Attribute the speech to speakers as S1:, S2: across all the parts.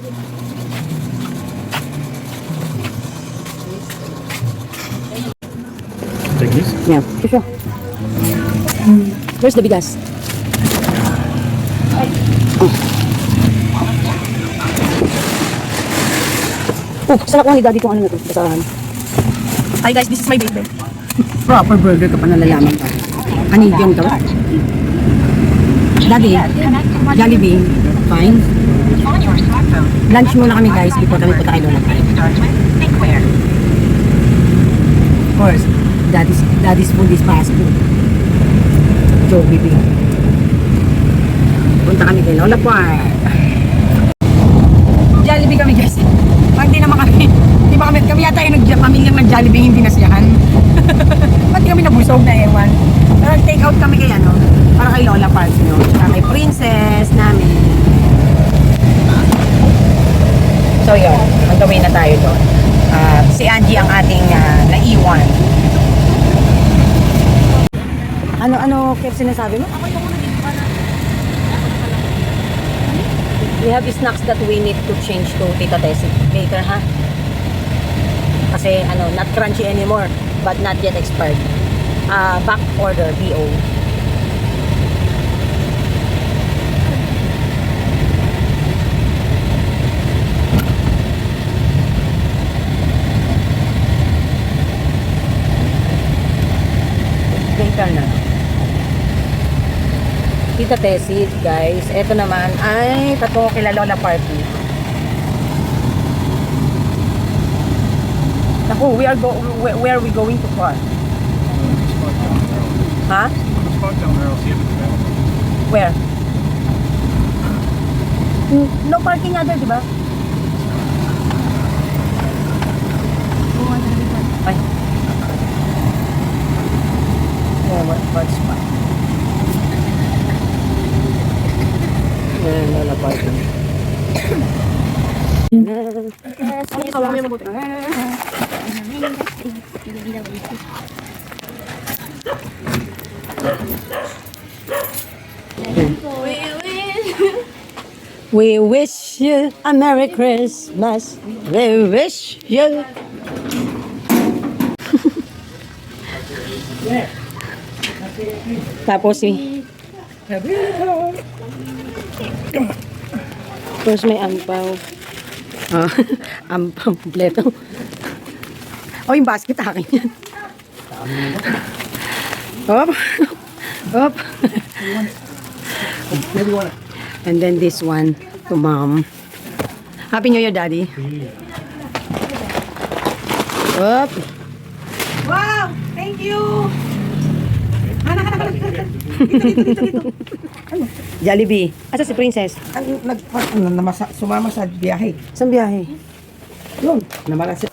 S1: Like this?
S2: Yeah, sure. Where's the bigas? Oh, sarap ko ni daddy kung ano na to. Basahan.
S3: Hi guys, this is my baby.
S2: Proper burger ka pa nalalaman ka. Canadian to. Daddy, Jollibee, fine. Lunch muna kami guys before kami punta kay Lola. Of course, daddy's, daddy's food is fast food. Jollibee. Punta kami kay Lola Park. Jollibee kami guys. Pag hindi naman kami, hindi ba kami, kami yata yung nag- pamilyang nag-Jollibee hindi nasiyahan. Ba't di kami nabusog na ewan? Pero take out kami kay ano, para kay Lola Park, no? Tsaka kay Princess namin. So yun, way na tayo doon. Ah, si Angie ang ating ah, naiwan. Ano, ano, Kev, sinasabi mo? We have snacks that we need to change to Tita Tessie later, ha? Kasi, ano, not crunchy anymore, but not yet expired. Ah, back order, BO. Later na. Tita Tessie, guys. Ito naman ay patungo kila Lola Party. Naku, we are go where, where are we going to park? Ha? Where? Mm, No parking nga there, di ba? We wish you a Merry Christmas. We wish you. yeah. Tapos si... Tapos may ampaw. Ah, ampaw, kompleto. Oh, yung basket akin yan. Hop. Hop. And then this one to mom. Happy New Year, Daddy. Up.
S3: Wow! Thank you!
S2: Jollibee. Asa si Princess?
S3: Ang nag ano, namasa, sumama sa biyahe.
S2: Saan biyahe?
S3: Yun, namala siya.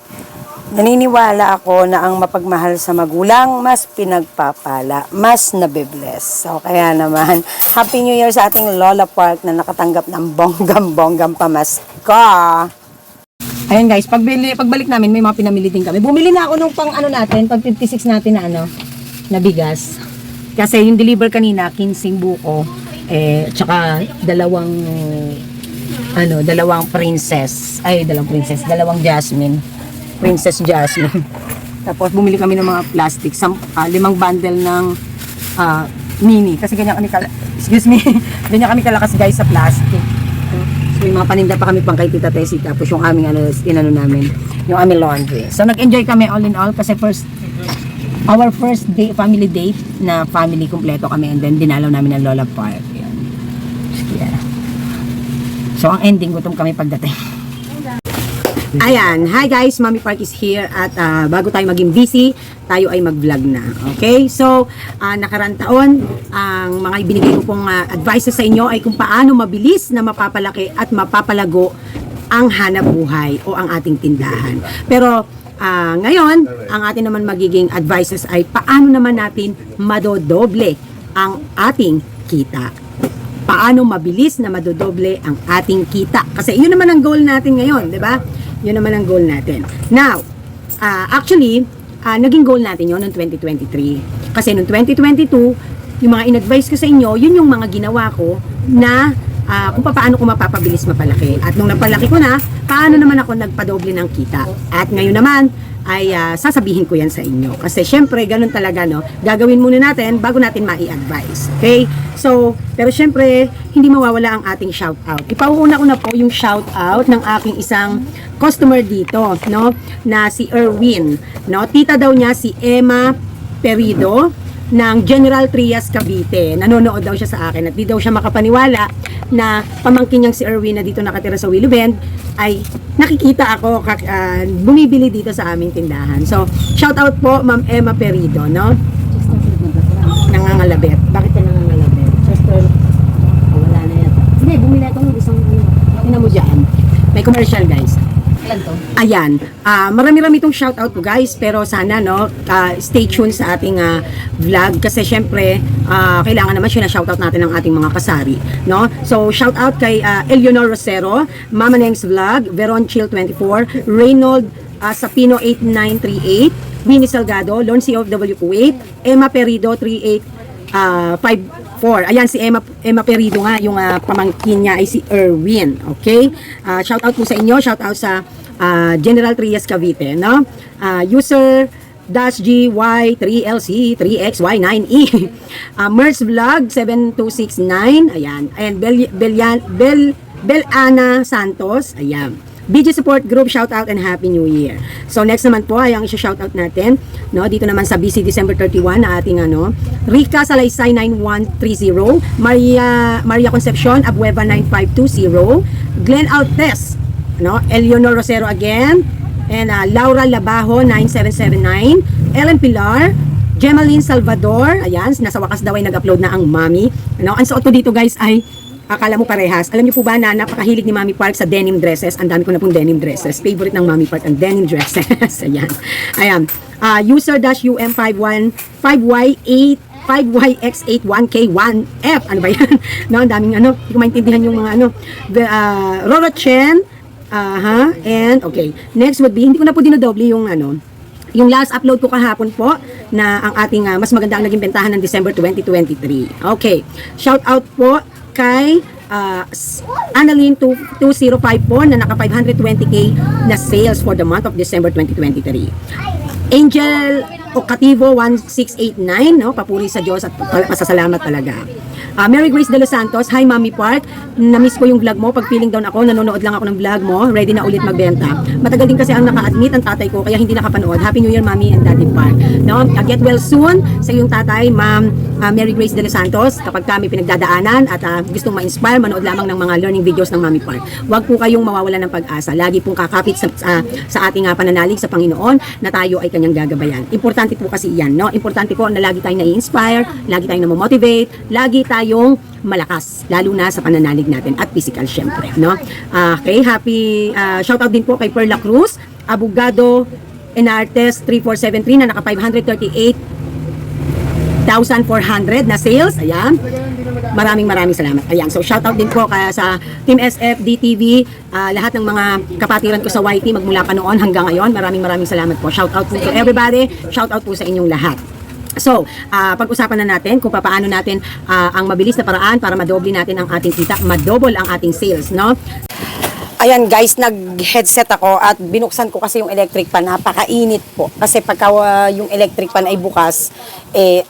S2: Naniniwala ako na ang mapagmahal sa magulang, mas pinagpapala, mas nabibless. So, kaya naman, Happy New Year sa ating Lola Park na nakatanggap ng bonggam-bonggam pamasko. Ayun guys, pagbili, pagbalik namin, may mga pinamili din kami. Bumili na ako nung pang ano natin, pag 56 natin na ano, na bigas. Kasi yung deliver kanina, 15 buko, eh, tsaka dalawang, ano, dalawang princess, ay, dalawang princess, dalawang jasmine. Princess Jasmine. Tapos bumili kami ng mga plastic, sam, ah, limang bundle ng ah, mini. Kasi ganyan kami kala- excuse me, ganyan kami kalakas guys sa plastic. So may mga paninda pa kami pang kay Tita Tessie. Tapos yung aming ano, inano namin, yung aming laundry. So nag-enjoy kami all in all kasi first our first day, family date na family kumpleto kami and then dinalaw namin ng Lola Park. Yeah. So ang ending gutom kami pagdating. Ayan, hi guys, Mami Park is here at ah, bago tayo maging busy, tayo ay mag-vlog na. Okay? So, uh, nakarang taon, ang mga ibinigay ko pong ah, advices sa inyo ay kung paano mabilis na mapapalaki at mapapalago ang hanap buhay o ang ating tindahan. Pero ah, ngayon, ang atin naman magiging advices ay paano naman natin madodoble ang ating kita paano mabilis na madodoble ang ating kita. Kasi yun naman ang goal natin ngayon, di ba? Yun naman ang goal natin. Now, ah, actually, ah, naging goal natin yun noong 2023. Kasi noong 2022, yung mga in-advise ko sa inyo, yun yung mga ginawa ko na ah, kung paano ko mapapabilis mapalaki. At nung napalaki ko na, paano naman ako nagpadoble ng kita. At ngayon naman, ay ah, sasabihin ko yan sa inyo. Kasi syempre, ganun talaga, no? Gagawin muna natin bago natin mai-advise. Okay? So, pero syempre, hindi mawawala ang ating shout out. Ipauuna ko na po yung shout out ng aking isang customer dito, no? Na si Erwin, no? Tita daw niya si Emma Perido ng General Trias Cavite. Nanonood daw siya sa akin at di daw siya makapaniwala na pamangkin niyang si Erwin na dito nakatira sa Willow Bend ay nakikita ako ah, bumibili dito sa aming tindahan. So, shout out po Ma'am Emma Perido, no? Nangangalabet. Bakit ka nangangalabet? Chester, oh, wala na yata. Hindi, bumili ako ng isang ano. Mo dyan. May commercial guys. Ayan, ah marami-rami itong shoutout ko guys, pero sana no, ah, stay tuned sa ating ah, vlog kasi syempre ah, kailangan naman siya na shoutout natin ang ating mga kasari, no? So shoutout kay ah, Eleanor Rosero, Mama Neng's Vlog, Veron Chill 24, Reynold ah, Sapino 8938, Winnie Salgado, Lonsi of W Kuwait, Emma Perido 38 ah 5-4. Ayan si Emma Emma Perido nga yung ah, pamangkin niya ay si Erwin. Okay? Ah, shout out po sa inyo, shout out sa ah, General Trias Cavite, no? Ah, user dash GY3LC 3XY9E. Uh, Merz Vlog 7269. Ayan. And Bel Belian Bel Belana Santos. Ayan. BG Support Group, shout out and Happy New Year. So next naman po ay ang isa shout out natin, no, dito naman sa BC December 31 na ating ano, Rica Salaysay 9130, Maria Maria Concepcion Abueva 9520, Glenn Altes, no, Eleonor Rosero again, and uh, Laura Labajo 9779, Ellen Pilar, Gemaline Salvador, ayan, nasa wakas daw ay nag-upload na ang mami. Ano, ang suot ko dito guys ay akala mo parehas. Alam niyo po ba na napakahilig ni Mami Park sa denim dresses? Ang dami ko na pong denim dresses. Favorite ng Mami Park ang denim dresses. ayan. Ayan. Uh, user dash UM51 5Y8 5YX81K1F. Ano ba yan? no, ang daming ano. Hindi ko maintindihan yung mga ano. The, uh, Roro Chen. Aha. and, okay. Next would be, hindi ko na po dinodoble yung ano, yung last upload ko kahapon po na ang ating ah, mas maganda ang naging bentahan ng December 2023. Okay. Shout out po kay uh, Annalyn 2- 2054 na naka 520k na sales for the month of December 2023. Angel Ocativo 1689, no? Papuri sa Diyos at pasasalamat talaga. Ah, Mary Grace de los Santos, Hi Mami Park. Na-miss ko yung vlog mo. Pag feeling down ako, nanonood lang ako ng vlog mo. Ready na ulit magbenta. Matagal din kasi ang naka-admit ang tatay ko, kaya hindi nakapanood. Happy New Year, Mami and Daddy Park. No? Ah, get well soon sa iyong tatay, Ma'am ah, Mary Grace de los Santos. Kapag kami pinagdadaanan at ah, gustong ma-inspire, manood lamang ng mga learning videos ng Mami Park. Huwag po kayong mawawalan ng pag-asa. Lagi pong kakapit sa, sa, sa ating ah, pananalig sa Panginoon na tayo ay kanyang gagabayan. Importante po kasi yan, no? Importante po na lagi tayong nai-inspire, lagi tayong na-motivate, lagi tayong malakas, lalo na sa pananalig natin at physical syempre, no? Ah, okay, happy ah, shoutout din po kay Perla Cruz, Abogado Enartes 3473 na naka 538 1,400 na sales. Ayan. Maraming maraming salamat. Ayan. So, shoutout din po kaya sa Team SF, DTV, ah, lahat ng mga kapatiran ko sa YT magmula pa noon hanggang ngayon. Maraming maraming salamat po. Shoutout po to everybody. Shoutout po sa inyong lahat. So, ah, pag-usapan na natin kung paano natin ah, ang mabilis na paraan para madoble natin ang ating kita, madouble ang ating sales, no? Ayan guys, nag-headset ako at binuksan ko kasi yung electric pan. Napakainit po. Kasi pagka ah, yung electric pan ay bukas, eh,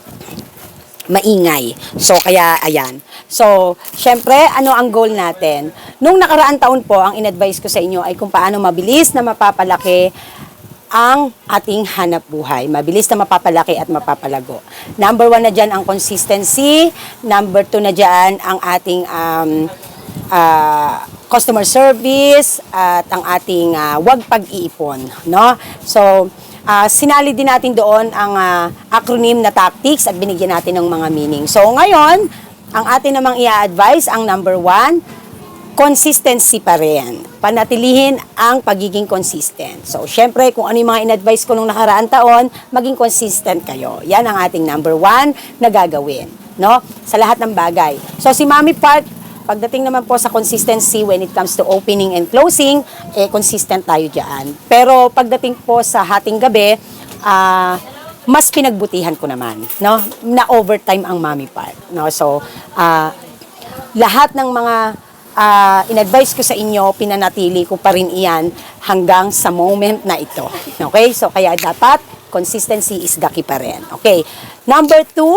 S2: maingay. So, kaya, ayan. So, syempre, ano ang goal natin? Nung nakaraang taon po, ang in-advise ko sa inyo ay kung paano mabilis na mapapalaki ang ating hanap buhay. Mabilis na mapapalaki at mapapalago. Number one na dyan ang consistency. Number two na dyan ang ating um, ah, customer service at ang ating ah, wag pag-iipon. No? So, Ah, sinali din natin doon ang ah, acronym na tactics at binigyan natin ng mga meaning. So ngayon, ang atin namang i-advise, ang number one, consistency pa rin. Panatilihin ang pagiging consistent. So, syempre, kung ano yung mga in-advise ko nung nakaraang taon, maging consistent kayo. Yan ang ating number one na gagawin. No? Sa lahat ng bagay. So, si Mami Park, Pagdating naman po sa consistency when it comes to opening and closing, eh consistent tayo diyan. Pero pagdating po sa hating gabi, ah mas pinagbutihan ko naman, no? Na overtime ang mommy part, no? So, ah lahat ng mga ah, in-advise ko sa inyo, pinanatili ko pa rin iyan hanggang sa moment na ito. Okay? So, kaya dapat, consistency is the key pa rin. Okay. Number two,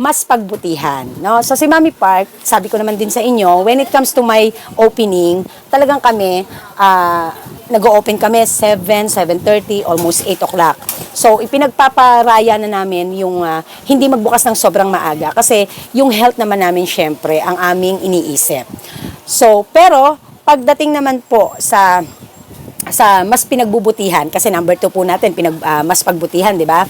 S2: mas pagbutihan. No? So si Mami Park, sabi ko naman din sa inyo, when it comes to my opening, talagang kami, ah, nag-open kami 7, 7.30, almost 8 o'clock. So ipinagpaparaya na namin yung ah, hindi magbukas ng sobrang maaga kasi yung health naman namin syempre ang aming iniisip. So, pero pagdating naman po sa sa mas pinagbubutihan kasi number two po natin pinag ah, mas pagbutihan di ba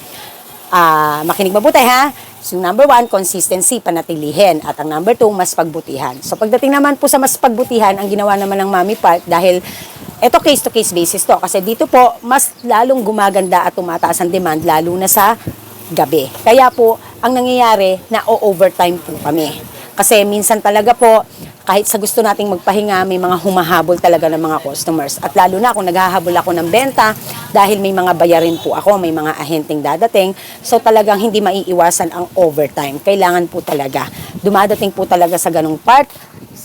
S2: Ah, makinig mabuti ha so number one consistency panatilihin. At ang number two mas pagbutihan. So pagdating naman po sa mas pagbutihan ang ginawa naman ng Mami Park dahil ito case to case basis to. Kasi dito po mas lalong gumaganda at tumataas ang demand lalo na sa gabi. Kaya po ang nangyayari na o-overtime po kami. Kasi minsan talaga po, kahit sa gusto nating magpahinga, may mga humahabol talaga ng mga customers. At lalo na kung naghahabol ako ng benta, dahil may mga bayarin po ako, may mga ahenteng dadating, so talagang hindi maiiwasan ang overtime. Kailangan po talaga. Dumadating po talaga sa ganong part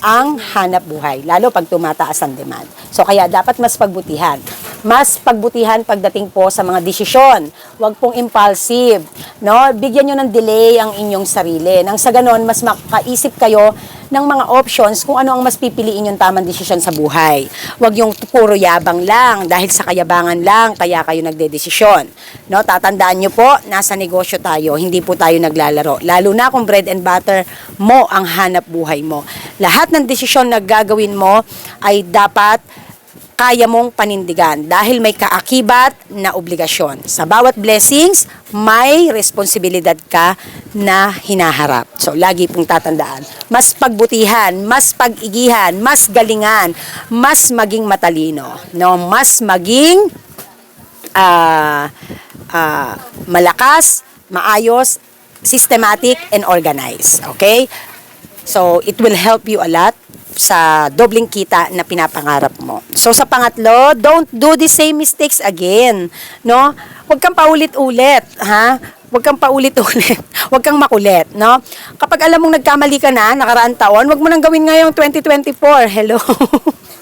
S2: ang hanap buhay, lalo pag tumataas ang demand. So kaya dapat mas pagbutihan. Mas pagbutihan pagdating po sa mga desisyon. Huwag pong impulsive. No? Bigyan nyo ng delay ang inyong sarili. Nang sa ganon, mas makaisip kayo ng mga options kung ano ang mas pipiliin yung tamang desisyon sa buhay. Huwag yung puro yabang lang dahil sa kayabangan lang kaya kayo nagdedesisyon. No, tatandaan nyo po, nasa negosyo tayo, hindi po tayo naglalaro. Lalo na kung bread and butter mo ang hanap buhay mo. Lahat ng desisyon na gagawin mo ay dapat kaya mong panindigan dahil may kaakibat na obligasyon. Sa bawat blessings, may responsibilidad ka na hinaharap. So, lagi pong tatandaan. Mas pagbutihan, mas pag-igihan, mas galingan, mas maging matalino. No? Mas maging ah, ah, malakas, maayos, systematic, and organized. Okay? So, it will help you a lot sa dobling kita na pinapangarap mo. So, sa pangatlo, don't do the same mistakes again. No? Huwag kang paulit-ulit, ha? Huwag kang paulit-ulit. Huwag kang makulit, no? Kapag alam mong nagkamali ka na, nakaraang taon, huwag mo nang gawin ngayong 2024. Hello?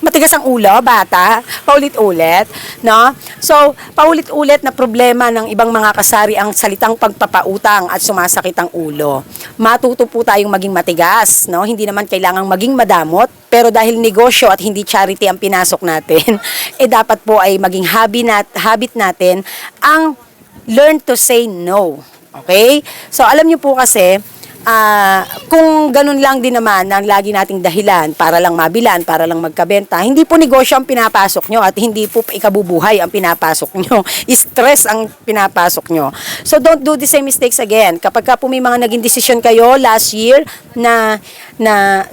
S2: matigas ang ulo, bata, paulit-ulit, no? So, paulit-ulit na problema ng ibang mga kasari ang salitang pagpapautang at sumasakit ang ulo. Matuto po tayong maging matigas, no? Hindi naman kailangang maging madamot, pero dahil negosyo at hindi charity ang pinasok natin, eh dapat po ay maging hobby nat habit natin ang learn to say no. Okay? So, alam niyo po kasi, Ah, kung ganun lang din naman ang lagi nating dahilan para lang mabilan, para lang magkabenta, hindi po negosyo ang pinapasok nyo at hindi po ikabubuhay ang pinapasok nyo. Stress ang pinapasok nyo. So don't do the same mistakes again. Kapag ka po may mga naging desisyon kayo last year na na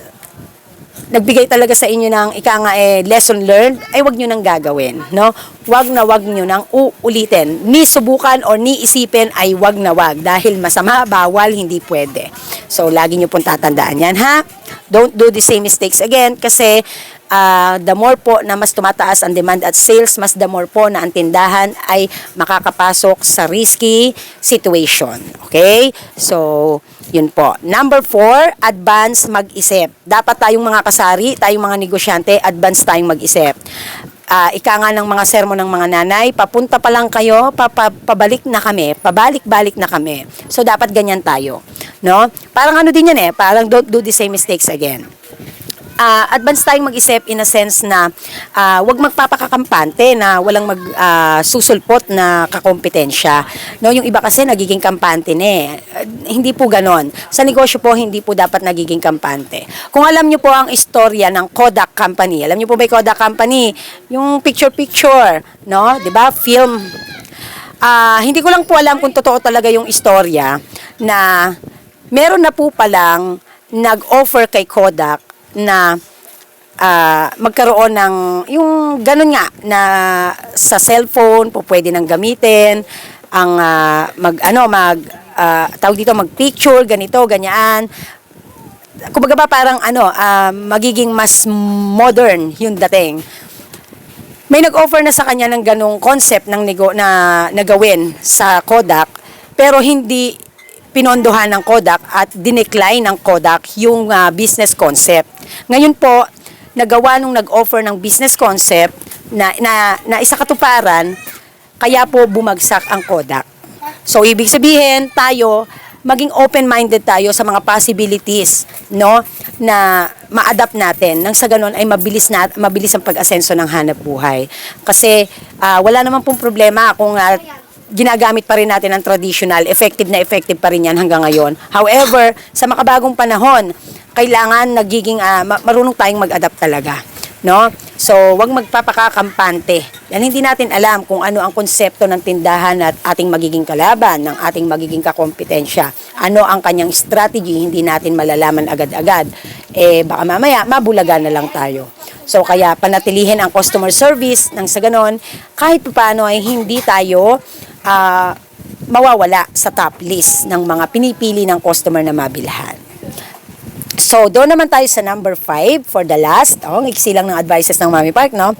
S2: nagbigay talaga sa inyo ng ika nga eh, lesson learned, ay wag nyo nang gagawin, no? Wag na wag nyo nang uulitin. Ni subukan o ni isipin ay wag na wag dahil masama, bawal, hindi pwede. So, lagi nyo pong tatandaan yan, ha? Don't do the same mistakes again kasi ah, the more po na mas tumataas ang demand at sales, mas the more po na ang tindahan ay makakapasok sa risky situation. Okay? So, yun po. Number four, advance mag-isip. Dapat tayong mga kasari, tayong mga negosyante, advance tayong mag-isip. Ah, ika nga ng mga sermon ng mga nanay, papunta pa lang kayo, papa, pabalik na kami, pabalik-balik na kami. So, dapat ganyan tayo. No? Parang ano din yan eh, parang don't do the same mistakes again ah, advance tayong mag-isip in a sense na ah, wag magpapakakampante na walang mag ah, susulpot na kakompetensya. No, yung iba kasi nagiging kampante na eh. Hindi po ganon. Sa negosyo po hindi po dapat nagiging kampante. Kung alam niyo po ang istorya ng Kodak Company. Alam niyo po ba yung Kodak Company? Yung picture picture, no? ba? Film Ah, hindi ko lang po alam kung totoo talaga yung istorya na meron na po palang nag-offer kay Kodak na ah, magkaroon ng yung ganun nga na sa cellphone po pwede nang gamitin ang ah, mag ano mag ah, tawag dito mag picture ganito ganyan. Kumbaga ba parang ano ah, magiging mas modern yung dating. May nag-offer na sa kanya ng ganong concept ng nego na nagawin sa Kodak pero hindi pinondohan ng Kodak at dinecline ng Kodak yung ah, business concept. Ngayon po, nagawa nung nag-offer ng business concept na, na, na isa katuparan, kaya po bumagsak ang Kodak. So, ibig sabihin, tayo, maging open-minded tayo sa mga possibilities, no, na ma-adapt natin. Nang sa ganun ay mabilis na mabilis ang pag-asenso ng hanap buhay. Kasi ah, wala naman pong problema kung ah, ginagamit pa rin natin ang traditional, effective na effective pa rin yan hanggang ngayon. However, sa makabagong panahon, kailangan nagiging ma- marunong tayong mag-adapt talaga. No? So, wag magpapakakampante. Yan hindi natin alam kung ano ang konsepto ng tindahan at ating magiging kalaban, ng ating magiging kakompetensya. Ano ang kanyang strategy, hindi natin malalaman agad-agad. Eh, baka mamaya, mabulaga na lang tayo. So, kaya panatilihin ang customer service nang sa ganon, kahit paano ay hindi tayo ah, mawawala sa top list ng mga pinipili ng customer na mabilhan. So, doon naman tayo sa number 5 for the last. Oh, ang iksi lang ng advices ng Mami Park, no?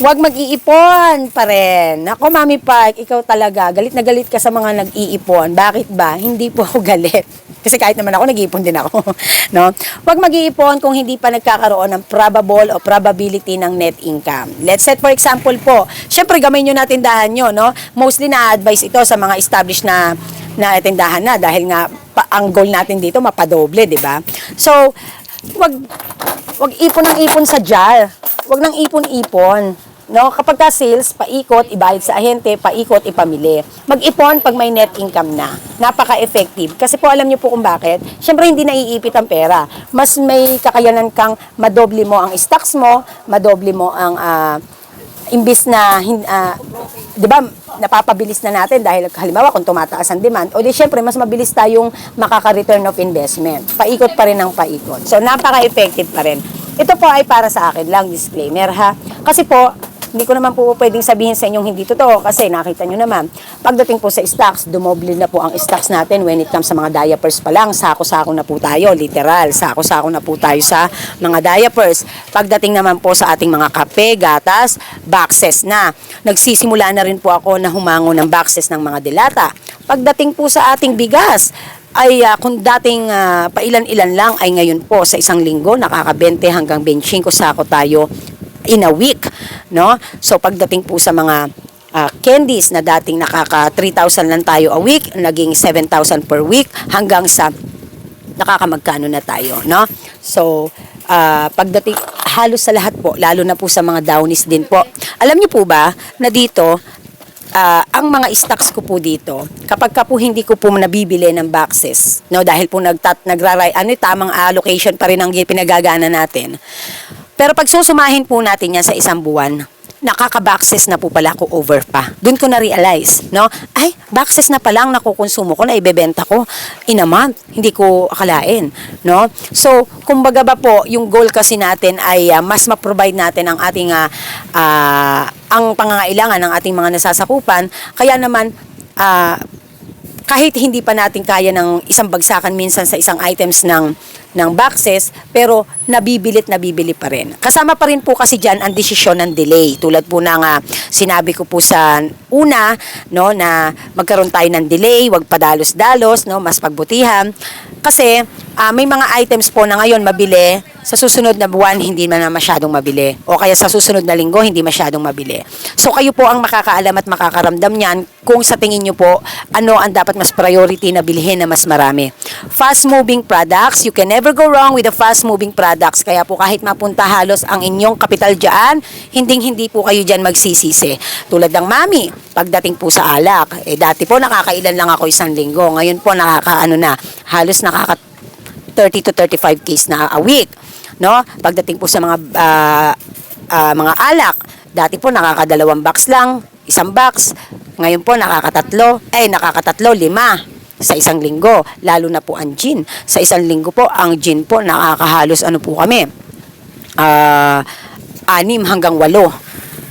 S2: Huwag mag-iipon pa rin. Ako, Mami Park, ikaw talaga, galit na galit ka sa mga nag-iipon. Bakit ba? Hindi po ako galit. Kasi kahit naman ako, nag-iipon din ako. no? Huwag mag-iipon kung hindi pa nagkakaroon ng probable o probability ng net income. Let's set for example po, syempre gamay nyo na tindahan nyo, no? Mostly na-advise ito sa mga established na na tindahan na dahil nga pa, ang goal natin dito mapadoble, 'di ba? So, wag wag ipon ng ipon sa jar. Wag nang ipon-ipon. No, kapag ka sales, paikot, ibayad sa ahente, paikot, ipamili. Mag-ipon pag may net income na. Napaka-effective. Kasi po alam niyo po kung bakit. Siyempre hindi naiipit ang pera. Mas may kakayanan kang madoble mo ang stocks mo, madoble mo ang ah, imbis na ah, 'di ba napapabilis na natin dahil halimbawa kung tumataas ang demand o di syempre mas mabilis tayong makaka-return of investment. Paikot pa rin ang paikot. So napaka-effective pa rin. Ito po ay para sa akin lang disclaimer ha. Kasi po hindi ko naman po pwedeng sabihin sa inyong hindi totoo kasi nakita nyo naman, pagdating po sa stocks, dumoble na po ang stocks natin when it comes sa mga diapers pa lang, sako-sako na po tayo, literal, sako-sako na po tayo sa mga diapers. Pagdating naman po sa ating mga kape, gatas, boxes na. Nagsisimula na rin po ako na humango ng boxes ng mga dilata. Pagdating po sa ating bigas, ay ah, kung dating ah, pailan-ilan lang ay ngayon po sa isang linggo nakaka-20 hanggang 25 sako tayo in a week, no? So pagdating po sa mga ah, candies na dating nakaka 3,000 lang tayo a week, naging 7,000 per week hanggang sa nakakamagkano na tayo, no? So, ah, pagdating halos sa lahat po, lalo na po sa mga downies din po. Alam niyo po ba na dito ah, ang mga stocks ko po dito, kapag ka po hindi ko po nabibili ng boxes, no, dahil po nagtat nagraray, ano, tamang allocation pa rin ang pinagagana natin. Pero pag susumahin po natin yan sa isang buwan, nakaka-boxes na po pala ako over pa. Doon ko na-realize, no? Ay, boxes na palang nakukonsumo ko na ibebenta ko in a month. Hindi ko akalain, no? So, kumbaga ba po, yung goal kasi natin ay ah, mas ma-provide natin ang ating ah, ah, ang pangangailangan ng ating mga nasasakupan. Kaya naman, ah, kahit hindi pa natin kaya ng isang bagsakan minsan sa isang items ng ng boxes, pero nabibilit nabibili pa rin. Kasama pa rin po kasi diyan ang desisyon ng delay. Tulad po ng ah, sinabi ko po sa una, no, na magkaroon tayo ng delay, wag padalos-dalos, no, mas pagbutihan. Kasi ah, may mga items po na ngayon mabili, sa susunod na buwan hindi man na masyadong mabili. O kaya sa susunod na linggo hindi masyadong mabili. So kayo po ang makakaalam at makakaramdam niyan kung sa tingin nyo po ano ang dapat mas priority na bilhin na mas marami. Fast moving products, you can never go wrong with the fast moving products. Kaya po kahit mapunta halos ang inyong kapital dyan, hinding hindi po kayo dyan magsisisi. Tulad ng mami, pagdating po sa alak, eh dati po nakakailan lang ako isang linggo. Ngayon po nakakaano na, halos nakaka 30 to 35 case na a week. No? Pagdating po sa mga ah, ah, mga alak, dati po nakakadalawang box lang, isang box. Ngayon po nakakatatlo, eh nakakatatlo, lima sa isang linggo. Lalo na po ang gin. Sa isang linggo po, ang gin po nakakahalos ano po kami. Ah, anim hanggang walo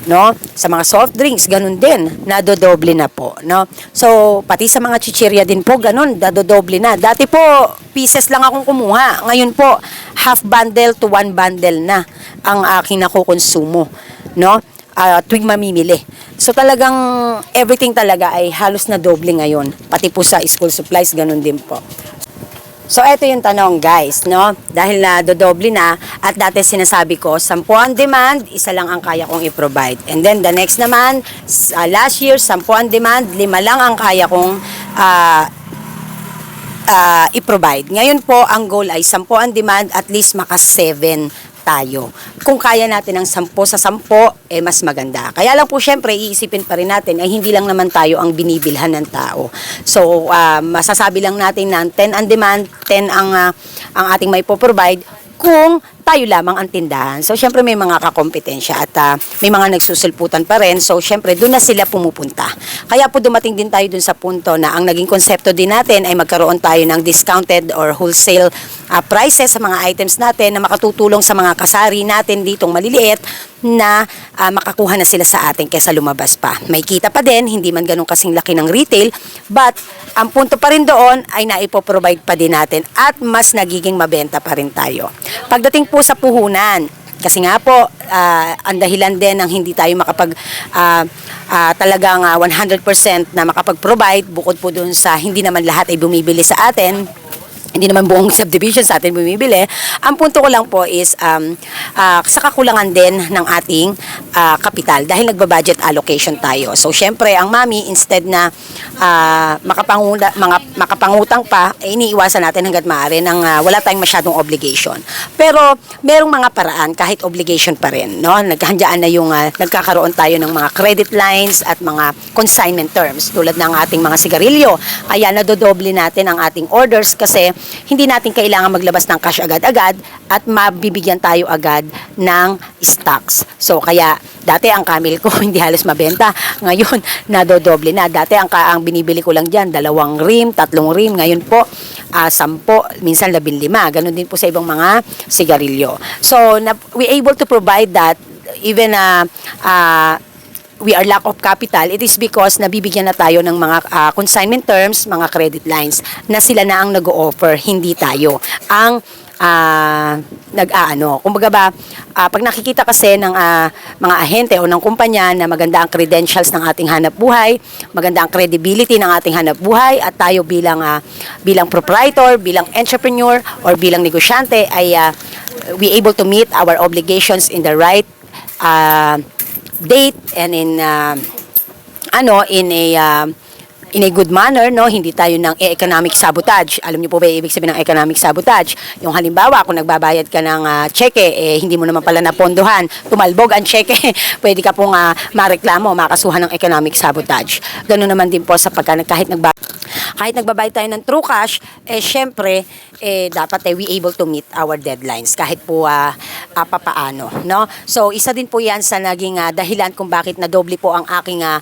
S2: no? Sa mga soft drinks, ganun din, nadodoble na po, no? So, pati sa mga chichirya din po, ganun, nadodoble na. Dati po, pieces lang akong kumuha. Ngayon po, half bundle to one bundle na ang aking nakukonsumo, no? Ah, tuwing mamimili. So talagang everything talaga ay halos na doble ngayon. Pati po sa school supplies, ganun din po. So, eto yung tanong, guys, no? Dahil na dodoble na, at dati sinasabi ko, 10 on demand, isa lang ang kaya kong i-provide. And then, the next naman, ah, last year, 10 on demand, lima lang ang kaya kong ah, ah, i-provide. Ngayon po, ang goal ay 10 on demand, at least maka 7 tayo. Kung kaya natin ng 10 sa 10, eh mas maganda. Kaya lang po syempre, iisipin pa rin natin, ay hindi lang naman tayo ang binibilhan ng tao. So, ah, masasabi lang natin na 10 on demand, 10 ang, ah, ang ating may provide kung tayo lamang ang tindahan. So, syempre may mga kakompetensya at ah, may mga nagsusulputan pa rin. So, syempre, doon na sila pumupunta. Kaya po dumating din tayo doon sa punto na ang naging konsepto din natin ay magkaroon tayo ng discounted or wholesale ah, prices sa mga items natin na makatutulong sa mga kasari natin ditong maliliit na ah, makakuha na sila sa atin kaysa lumabas pa. May kita pa din, hindi man ganun kasing laki ng retail, but ang punto pa rin doon ay naipoprovide pa din natin at mas nagiging mabenta pa rin tayo. Pagdating po sa puhunan, kasi nga po, ah, ang dahilan din ng hindi tayo makapag ah, ah, talagang ah, 100% na makapag-provide bukod po doon sa hindi naman lahat ay bumibili sa atin hindi naman buong subdivision sa atin bumibili. Ang punto ko lang po is um, ah, sa kakulangan din ng ating ah, kapital dahil nagba-budget allocation tayo. So, syempre, ang mami, instead na ah, makapanguna, mga, makapangutang pa, eh, iniiwasan natin hanggat maaari nang ah, wala tayong masyadong obligation. Pero, merong mga paraan kahit obligation pa rin. No? Naghandaan na yung ah, nagkakaroon tayo ng mga credit lines at mga consignment terms tulad ng ating mga sigarilyo. Kaya nadodoble natin ang ating orders kasi hindi natin kailangan maglabas ng cash agad-agad at mabibigyan tayo agad ng stocks. So kaya dati ang camel ko hindi halos mabenta. Ngayon nadodoble na. Dati ang, ang binibili ko lang diyan dalawang rim, tatlong rim. Ngayon po ah, sampo, minsan labing lima. Ganon din po sa ibang mga sigarilyo. So na, we able to provide that even uh, uh, we are lack of capital, it is because nabibigyan na tayo ng mga ah, consignment terms, mga credit lines, na sila na ang nag-o-offer, hindi tayo. Ang ah, nag-aano. Kumbaga ba, ah, pag nakikita kasi ng ah, mga ahente o ng kumpanya na maganda ang credentials ng ating hanap buhay, maganda ang credibility ng ating hanap buhay at tayo bilang ah, bilang proprietor, bilang entrepreneur or bilang negosyante ay ah, we able to meet our obligations in the right ah, date and in uh, ano in a uh, in a good manner, no? Hindi tayo ng economic sabotage. Alam niyo po ba ibig sabihin ng economic sabotage? Yung halimbawa, kung nagbabayad ka ng ah, cheque, eh, hindi mo naman pala napondohan, tumalbog ang cheque, pwede ka pong ah, mareklamo, makasuhan ng economic sabotage. Ganun naman din po sa pagka kahit nagba kahit nagbabayad tayo ng true cash, eh syempre, eh, dapat eh, we able to meet our deadlines kahit po ah, ah, papaano, no? So, isa din po 'yan sa naging ah, dahilan kung bakit na doble po ang aking ah,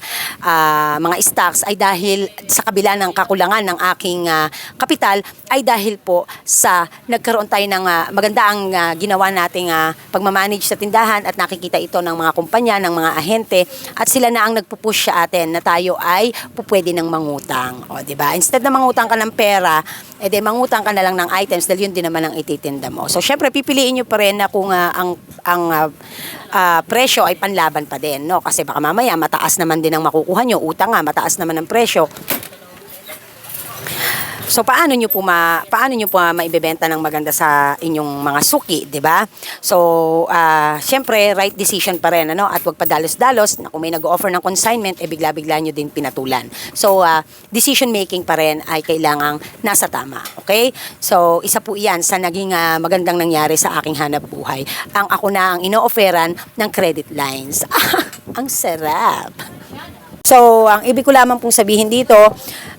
S2: mga stocks ay dahil sa kabila ng kakulangan ng aking ah, kapital ay dahil po sa nagkaroon tayo ng ah, maganda ang ah, ginawa nating ah, pagmamanage sa tindahan at nakikita ito ng mga kumpanya, ng mga ahente at sila na ang nagpupush sa atin na tayo ay pupwede ng mangutang. O, di ba? Instead na mangutang ka ng pera, eh di mangutang ka na lang ng items dahil yun din naman ang ititinda mo. So, syempre, pipiliin nyo pa rin na kung ah, ang, ang ah, ah, presyo ay panlaban pa din, no? Kasi baka mamaya mataas naman din ang makukuha nyo. Utang nga, mataas naman ang presyo. So paano niyo po ma paano niyo po maibebenta ng maganda sa inyong mga suki, 'di ba? So ah syempre right decision pa rin ano at wag padalos-dalos na kung may nag-offer ng consignment eh bigla-bigla niyo din pinatulan. So ah, decision making pa rin ay kailangang nasa tama, okay? So isa po 'yan sa naging ah, magandang nangyari sa aking hanap buhay. Ang ako na ang ino-offeran ng credit lines. ang sarap. So, ang ibig ko lamang pong sabihin dito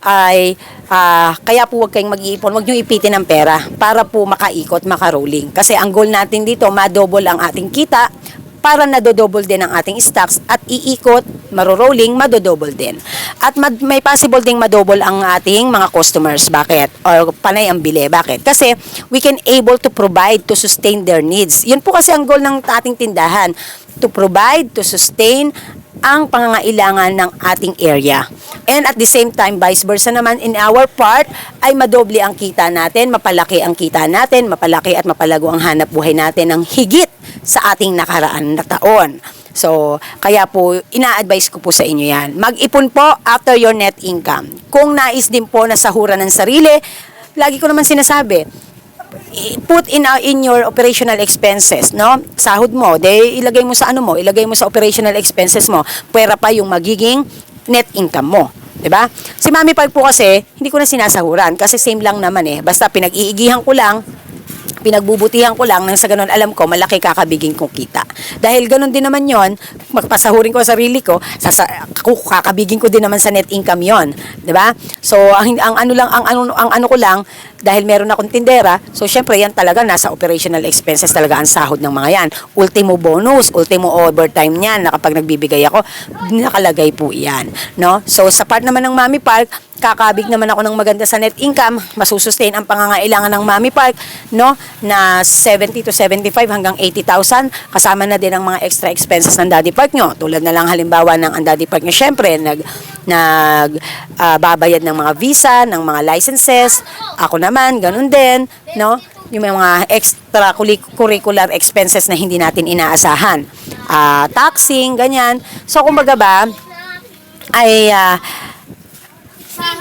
S2: ay ah, kaya po huwag kayong mag-iipon, huwag nyo ipitin ng pera para po makaikot, makarolling. Kasi ang goal natin dito, madouble ang ating kita para nadodouble din ang ating stocks at iikot, marorolling, madodouble din. At mad- may possible ding madouble ang ating mga customers. Bakit? Or panay ang bili. Bakit? Kasi we can able to provide to sustain their needs. Yun po kasi ang goal ng ating tindahan. To provide, to sustain ang pangangailangan ng ating area. And at the same time, vice versa naman, in our part, ay madoble ang kita natin, mapalaki ang kita natin, mapalaki at mapalago ang hanap buhay natin ng higit sa ating nakaraan na taon. So, kaya po, ina-advise ko po sa inyo yan. Mag-ipon po after your net income. Kung nais din po na sahuran ng sarili, lagi ko naman sinasabi, put in uh, in your operational expenses, no? Sahod mo, de ilagay mo sa ano mo, ilagay mo sa operational expenses mo. Pwera pa yung magiging net income mo. 'Di ba? Si Mami Park po kasi, hindi ko na sinasahuran kasi same lang naman eh. Basta pinag-iigihan ko lang, pinagbubutihan ko lang nang sa ganun alam ko malaki kakabigin kong kita. Dahil ganun din naman yon magpasahurin ko sa sarili ko, sasa, ku- kakabigin ko din naman sa net income yon, 'di ba? So ang, ang ano lang ang ano ang ano ko lang dahil meron akong tindera, so syempre yan talaga nasa operational expenses talaga ang sahod ng mga yan. Ultimo bonus, ultimo overtime niyan na kapag nagbibigay ako, nakalagay po yan, no? So sa part naman ng Mami Park, kakabig naman ako ng maganda sa net income, masusustain ang pangangailangan ng Mami Park, no? Na 70 to 75 hanggang 80,000, kasama na din ang mga extra expenses ng Daddy Park nyo. Tulad na lang halimbawa ng ang Daddy Park nyo, syempre, nag, nag ah, babayad ng mga visa, ng mga licenses, ako naman, ganun din, no? Yung mga extra curricular expenses na hindi natin inaasahan. Ah, taxing, ganyan. So, kumbaga ba, ay ah,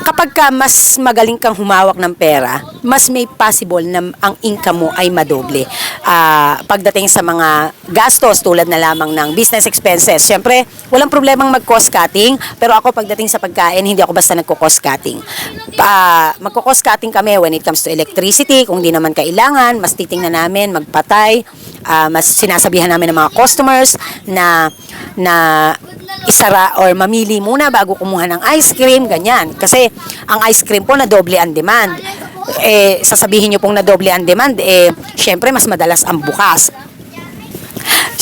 S2: kapag ka mas magaling kang humawak ng pera, mas may possible na ang income mo ay madoble. Ah, pagdating sa mga gastos tulad na lamang ng business expenses, syempre, walang problemang mag-cost cutting, pero ako pagdating sa pagkain, hindi ako basta nagko-cost cutting. Ah, magko-cost cutting kami when it comes to electricity, kung di naman kailangan, mas titingnan namin, magpatay, ah, mas sinasabihan namin ng mga customers na na isara or mamili muna bago kumuha ng ice cream, ganyan. Kasi ang ice cream po na doble ang demand. Eh, sasabihin nyo pong na doble ang demand, eh, syempre mas madalas ang bukas.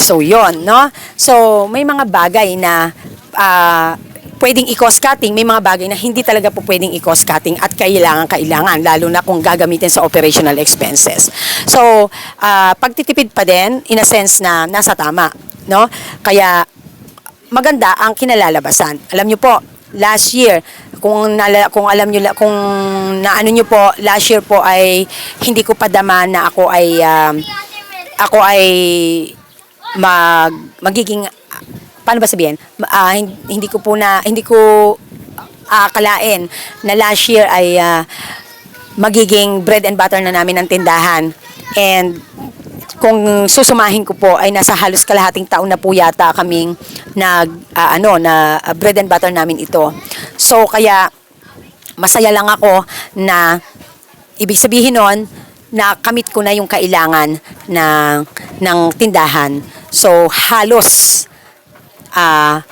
S2: So, yon no? So, may mga bagay na ah, pwedeng i-cost cutting, may mga bagay na hindi talaga po pwedeng i-cost cutting at kailangan kailangan lalo na kung gagamitin sa operational expenses. So, ah, pagtitipid pa din in a sense na nasa tama, no? Kaya maganda ang kinalalabasan. Alam niyo po, last year, kung nala, kung alam niyo kung naano niyo po, last year po ay hindi ko pa dama na ako ay um, ako ay mag magiging paano ba sabihin? Hin- hindi ko po na hindi ko aakalain na last year ay ah, magiging bread and butter na namin ang tindahan. And kung susumahin ko po ay nasa halos kalahating taon na po yata kaming nag ah, ano na ah, bread and butter namin ito. So kaya masaya lang ako na ibig sabihin nun na kamit ko na yung kailangan ng ng tindahan. So halos ah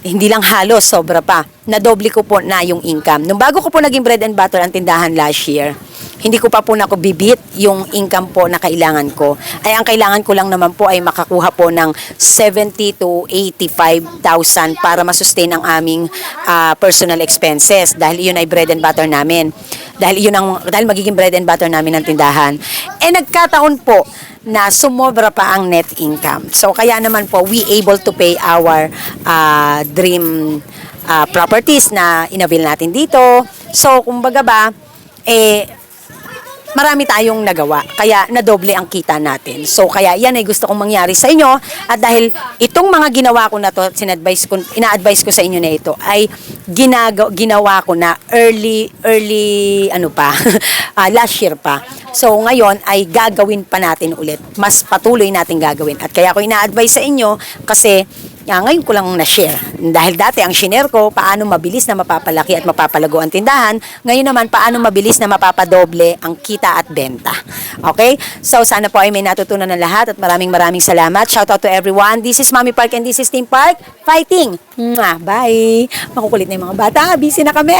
S2: hindi lang halos, sobra pa. Nadoble ko po na yung income. Nung bago ko po naging bread and butter ang tindahan last year, hindi ko pa po na bibit yung income po na kailangan ko. Ay ang kailangan ko lang naman po ay makakuha po ng 70 to 85,000 para masustain ang aming ah, personal expenses dahil yun ay bread and butter namin. Dahil yun ang dahil magiging bread and butter namin ang tindahan. Eh nagkataon po na sumobra pa ang net income. So kaya naman po we able to pay our ah, dream ah, properties na inavail natin dito. So kumbaga ba eh marami tayong nagawa. Kaya nadoble ang kita natin. So kaya yan ay gusto kong mangyari sa inyo at dahil itong mga ginawa ko na to, sinadvise ko, ina-advise ko sa inyo na ito ay ginaga, ginawa ko na early early ano pa ah, last year pa. So ngayon ay gagawin pa natin ulit. Mas patuloy natin gagawin. At kaya ko ina-advise sa inyo kasi Ah, ngayon ko lang na-share. Dahil dati ang shinare ko, paano mabilis na mapapalaki at mapapalago ang tindahan. Ngayon naman, paano mabilis na mapapadoble ang kita at benta. Okay? So, sana po ay may natutunan ng lahat at maraming maraming salamat. Shout out to everyone. This is Mami Park and this is Team Park. Fighting! Mwah! Bye! Makukulit na yung mga bata. Busy na kami!